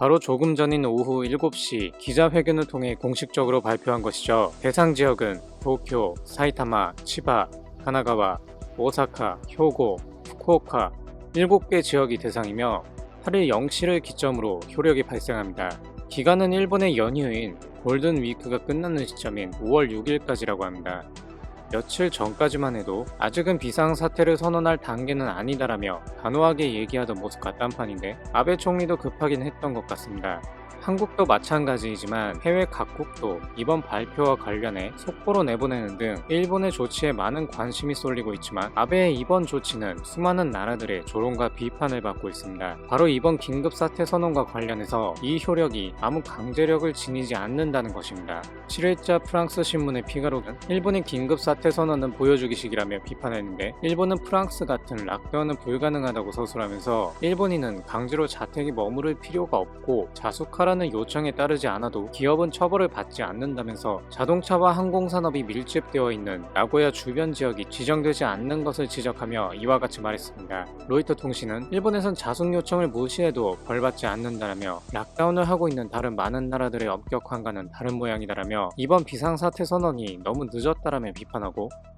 바로 조금 전인 오후 7시 기자회견을 통해 공식적으로 발표한 것이죠. 대상 지역은 도쿄, 사이타마, 치바, 하나가와, 오사카, 효고, 후쿠오카 7개 지역이 대상이며 8일 0시를 기점으로 효력이 발생합니다. 기간은 일본의 연휴인 골든 위크가 끝나는 시점인 5월 6일까지라고 합니다. 며칠 전까지만 해도 아직은 비상사태를 선언할 단계는 아니다라며 단호하게 얘기하던 모습 같단 판인데 아베 총리도 급하긴 했던 것 같습니다. 한국도 마찬가지이지만 해외 각국도 이번 발표와 관련해 속보로 내보내는 등 일본의 조치에 많은 관심이 쏠리고 있지만 아베의 이번 조치는 수많은 나라들의 조롱과 비판을 받고 있습니다. 바로 이번 긴급 사태 선언과 관련해서 이 효력이 아무 강제력을 지니지 않는다는 것입니다. 7일자 프랑스 신문의 피가로는 일본의 긴급 사태 선언은 보여주기식이라며 비판했는데 일본은 프랑스 같은 락다운은 불가능하다고 서술하면서 일본인은 강제로 자택에 머무를 필요가 없고 자숙하라는 요청에 따르지 않아도 기업은 처벌을 받지 않는다면서 자동차와 항공산업이 밀집되어 있는 나고야 주변 지역이 지정되지 않는 것을 지적하며 이와 같이 말했습니다. 로이터 통신은 일본에선 자숙 요청을 무시해도 벌받지 않는다라며 락다운을 하고 있는 다른 많은 나라들의 엄격한과는 다른 모양이다라며 이번 비상사태 선언이 너무 늦었다라며 비판하고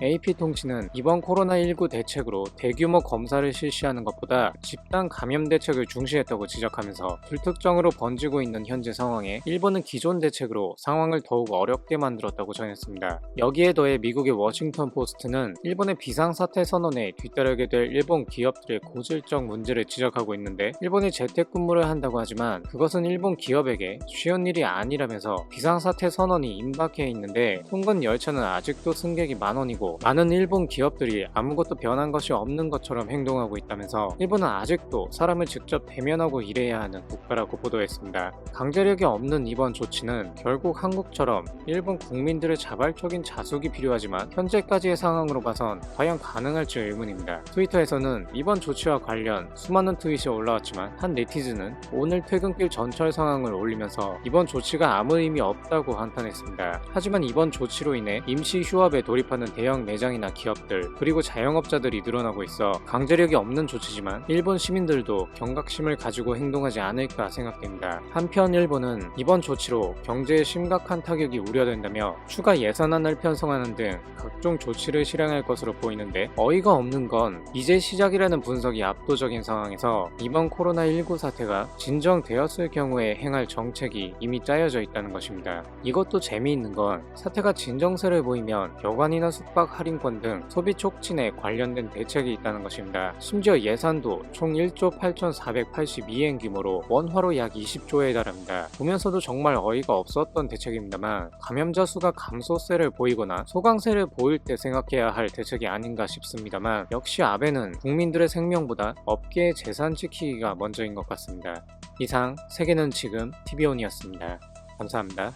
AP통신은 이번 코로나19 대책으로 대규모 검사를 실시하는 것보다 집단 감염 대책을 중시했다고 지적하면서 불특정으로 번지고 있는 현재 상황에 일본은 기존 대책으로 상황을 더욱 어렵게 만들었다고 전했습니다. 여기에 더해 미국의 워싱턴 포스트는 일본의 비상사태 선언에 뒤따르게 될 일본 기업들의 고질적 문제를 지적하고 있는데 일본이 재택근무를 한다고 하지만 그것은 일본 기업에게 쉬운 일이 아니라면서 비상사태 선언이 임박해 있는데 통근 열차는 아직도 승객이 만 원이고 많은 일본 기업들이 아무것도 변한 것이 없는 것처럼 행동하고 있다면서 일본은 아직도 사람을 직접 대면하고 일해야 하는 국가라고 보도했습니다. 강제력이 없는 이번 조치는 결국 한국처럼 일본 국민들의 자발적인 자숙이 필요하지만 현재까지의 상황으로 봐선 과연 가능할지 의문입니다. 트위터에서는 이번 조치와 관련 수많은 트윗이 올라왔지만 한 네티즌은 오늘 퇴근길 전철 상황을 올리면서 이번 조치가 아무 의미 없다고 한탄했습니다. 하지만 이번 조치로 인해 임시 휴업에 돌입 하는 대형 매장이나 기업들 그리고 자영업자들이 늘어나고 있어 강제력이 없는 조치지만 일본 시민들도 경각심을 가지고 행동하지 않을까 생각됩니다. 한편 일본은 이번 조치로 경제에 심각한 타격이 우려된다며 추가 예산안을 편성하는 등 각종 조치를 실행할 것으로 보이는데 어이가 없는 건 이제 시작이라는 분석이 압도적인 상황에서 이번 코로나19 사태가 진정되었을 경우에 행할 정책이 이미 짜여져 있다는 것입니다. 이것도 재미있는 건 사태가 진정세를 보이면 여관 이나 숙박 할인권 등 소비 촉진에 관련된 대책이 있다는 것입니다. 심지어 예산도 총 1조 8,482엔 규모로 원화로 약 20조에 달합니다. 보면서도 정말 어이가 없었던 대책입니다만 감염자 수가 감소세를 보이거나 소강세를 보일 때 생각해야 할 대책이 아닌가 싶습니다만 역시 아베는 국민들의 생명보다 업계의 재산 지키기가 먼저인 것 같습니다. 이상 세계는 지금 TV온이었습니다. 감사합니다.